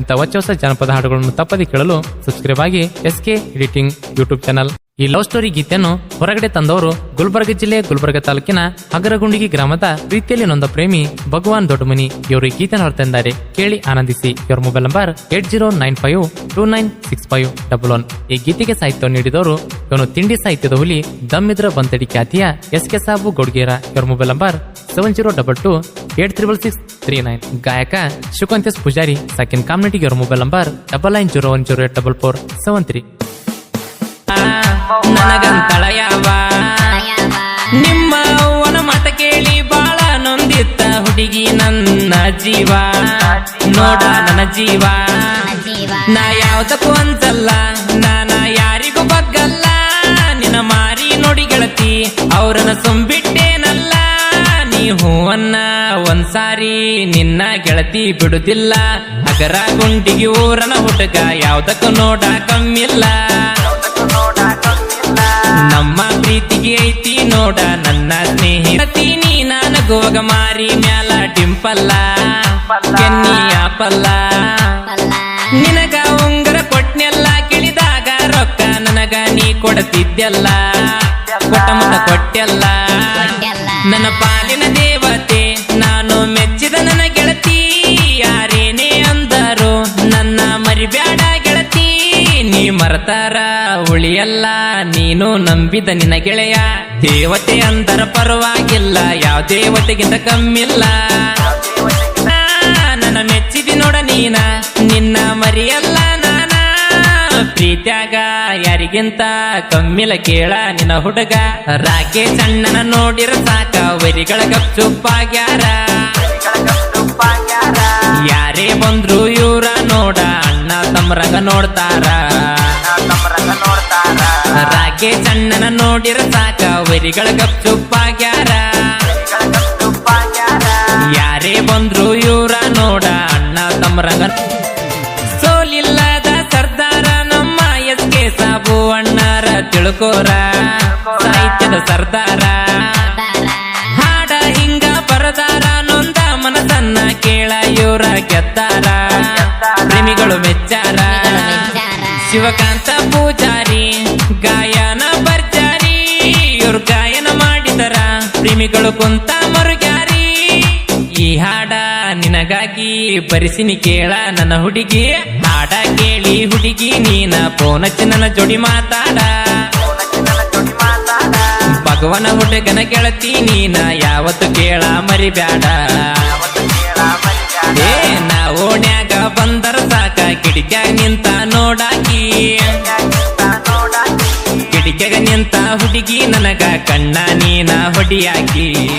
ಇಂಥ ಹೊಚ್ಚ ಹೊಸ ಜನಪದ ಹಾಡುಗಳನ್ನು ತಪ್ಪದೆ ಕೇಳಲು ಸಬ್ಸ್ಕ್ರೈಬ್ ಆಗಿ S K editing YouTube channel ಈ ಲವ್ ಸ್ಟೋರಿ ಗೀತೆಯನ್ನು ಹೊರಗಡೆ ತಂದವರು ಗುಲ್ಬರ್ಗ ಜಿಲ್ಲೆ ಗುಲ್ಬರ್ಗ ತಾಲೂಕಿನ ಅಗರಗುಂಡಿಗಿ ಗ್ರಾಮದ ರೀತಿಯಲ್ಲಿ ನೊಂದ ಪ್ರೇಮಿ ಭಗವಾನ್ ದೊಡ್ಡಮನಿ ಇವರು ಈ ಗೀತೆಯನ್ನು ಹೊರತಂದಿದ್ದಾರೆ ಕೇಳಿ ಆನಂದಿಸಿ. ಇವರ mobile number eight zero nine five two nine six five double one ಈ ಗೀತೆಗೆ ಸಾಹಿತ್ಯ ನೀಡಿದವರು ಇವನು ತಿಂಡಿ ಸಾಹಿತ್ಯದ ಹುಲಿ ದಮ್ಮಿದ್ರ ಬಂತಡಿ ಖ್ಯಾತಿಯ ಎಸ್ ಕೆ ಸಾಬು ಗೌಡ್ಗೇರ. ಇವರ mobile number seven zero double two eight triple six three nine ಗಾಯಕ ಶುಕಂತೇಶ್ ಪೂಜಾರಿ ಸೆಕೆಂಡ್ ಕಾಮ್ನೆಟಿಗೆ ಇವರ mobile number double nine zero one zero eight double four seven three ನಿಮ್ಮ ಒನ ಮಾತ ಕೇಳಿ ಬಾಳ ನೊಂದಿತ್ತ ಹುಡುಗಿ ನನ್ನ ಜೀವ. ನೋಡ ನನ್ನ ಜೀವ. ನಾ ಯಾವ್ದಕ್ಕೂ ಅನ್ಸಲ್ಲ ಅವ್ರನ್ನ ಸುಂಬಿಟ್ಟೇನಲ್ಲ ನೀ ಹೂವನ್ನ ಒಂದ್ಸಾರಿ ನಿನ್ನ ಗೆಳತಿ ಬಿಡುದಿಲ್ಲ. ಅಗರ ಗುಂಡಿಗೆ ಊರನ ಹುಡುಗ ಯಾವ್ದಕ್ಕೂ ನೋಡ ಕಮ್ಮಿಲ್ಲ. ನಮ್ಮ ಪ್ರೀತಿಗೆ ಐತಿ ನೋಡ, ನನ್ನ ಸ್ನೇಹಿತಿ ನೀ ಗೋಗ ಮಾರಿ ಮ್ಯಾಲ ಡಿಂಪಲ್ಲ. ಕೆನ್ನಿ ಆಪಲ್ಲ. ನಿನಗ ಉಂಗರ ಕೊಟ್ನೆಲ್ಲ, ಕೇಳಿದಾಗ ರೊಕ್ಕ ನನಗ ನೀ ಕೊಡತಿದ್ದೆಲ್ಲ ಕೊಟ್ಟ ಮನ ಕೊಟ್ಟೆಲ್ಲ. ನನ್ನ ಪಾಲಿನ ದೇವತೆ ನಾನು ಮೆಚ್ಚಿದ ನನ್ನ ಗೆಳತಿ. ಯಾರೇನೇ ಅಂದರು ನನ್ನ ಮರಿಬ್ಯಾಡ ಗೆಳತಿ. ನೀ ಮರತಾರ ಉಳಿಯಲ್ಲ ನೀನು ನಂಬಿದ ನಿನ್ನ ಗೆಳೆಯ. ದೇವತೆ ಅಂದರ ಪರವಾಗಿಲ್ಲ ಯಾವ ದೇವತೆಗಿಂತ ಕಮ್ಮಿಲ್ಲ. ನನ್ನ ಮೆಚ್ಚಿದಿ ನೋಡ ನೀನ ನಿನ್ನ ಮರಿಯಲ್ಲ. ಪ್ರೀತ್ಯಾಗ ಯಾರಿಗಿಂತ ಕಮ್ಮಿಲ ಕೇಳ ನಿನ್ನ ಹುಡುಗ. ರಾಕೇಶ್ ಅಣ್ಣನ ನೋಡಿರ ಸಾಕ, ವರಿಗಳ ಗಪ್ಚುಪ್ಪಾಗ್ಯಾರ ಯಾರೇ ಬಂದ್ರು ಇವ್ರ ನೋಡ, ಅಣ್ಣ ತಮ್ಮರಂಗ ನೋಡ್ತಾರ. ರಾಕೇಶ್ ಅಣ್ಣನ ನೋಡಿರ ಸಾಕ, ವರಿಗಳ ಗಪ್ಚುಪ್ಪಾಗ್ಯಾರ ಯಾರೇ ಬಂದ್ರು ಇವ್ರ ನೋಡ, ಅಣ್ಣ ತಮ್ಮರಂಗ ತಿಳ್ಕೋರ ಸಾಹಿತ್ಯದ ಸರ್ದಾರ. ಹಾಡ ಹಿಂಗ ಬರದಾರ ನೊಂದ ಮನಸನ್ನ ಕೇಳ, ಇವರ ಗೆದ್ದಾರ. ಪ್ರೇಮಿಗಳು ಮೆಚ್ಚಾರ. ಶಿವಕಾಂತ ಪೂಜಾರಿ, ಗಾಯನ ಬರ್ಜಾರಿ ಇವ್ರು ಗಾಯನ ಮಾಡಿದರ. ಪ್ರೇಮಿಗಳು ಕುಂತ ನಿನಗಾಗಿ ಬರಿಸಿನಿ ಕೇಳ ನನ್ನ ಹುಡುಗಿ. ಹಾಡ ಕೇಳಿ ಹುಡುಗಿ, ನೀನ ಫೋನ್ ನನ್ನ ಜೋಡಿ ಮಾತಾಡ. ಭಗವನ ಹುಡುಗನ ಗೆಳತಿ, ನೀನ ಯಾವತ್ತು ಕೇಳ ಮರಿಬ್ಯಾಡ. ಏ, ನಾ ಓಣ್ಯಾಗ ಬಂದರ ಸಾಕ ಕಿಡಿಕ್ಯಾಗ ನಿಂತ ನೋಡಾಕಿ. ಕಿಡಿಕೆಗ ನಿಂತ ಹುಡುಗಿ, ನನಗ ಕಣ್ಣ ನೀನ ಹೊಡಿಯಾಕಿ.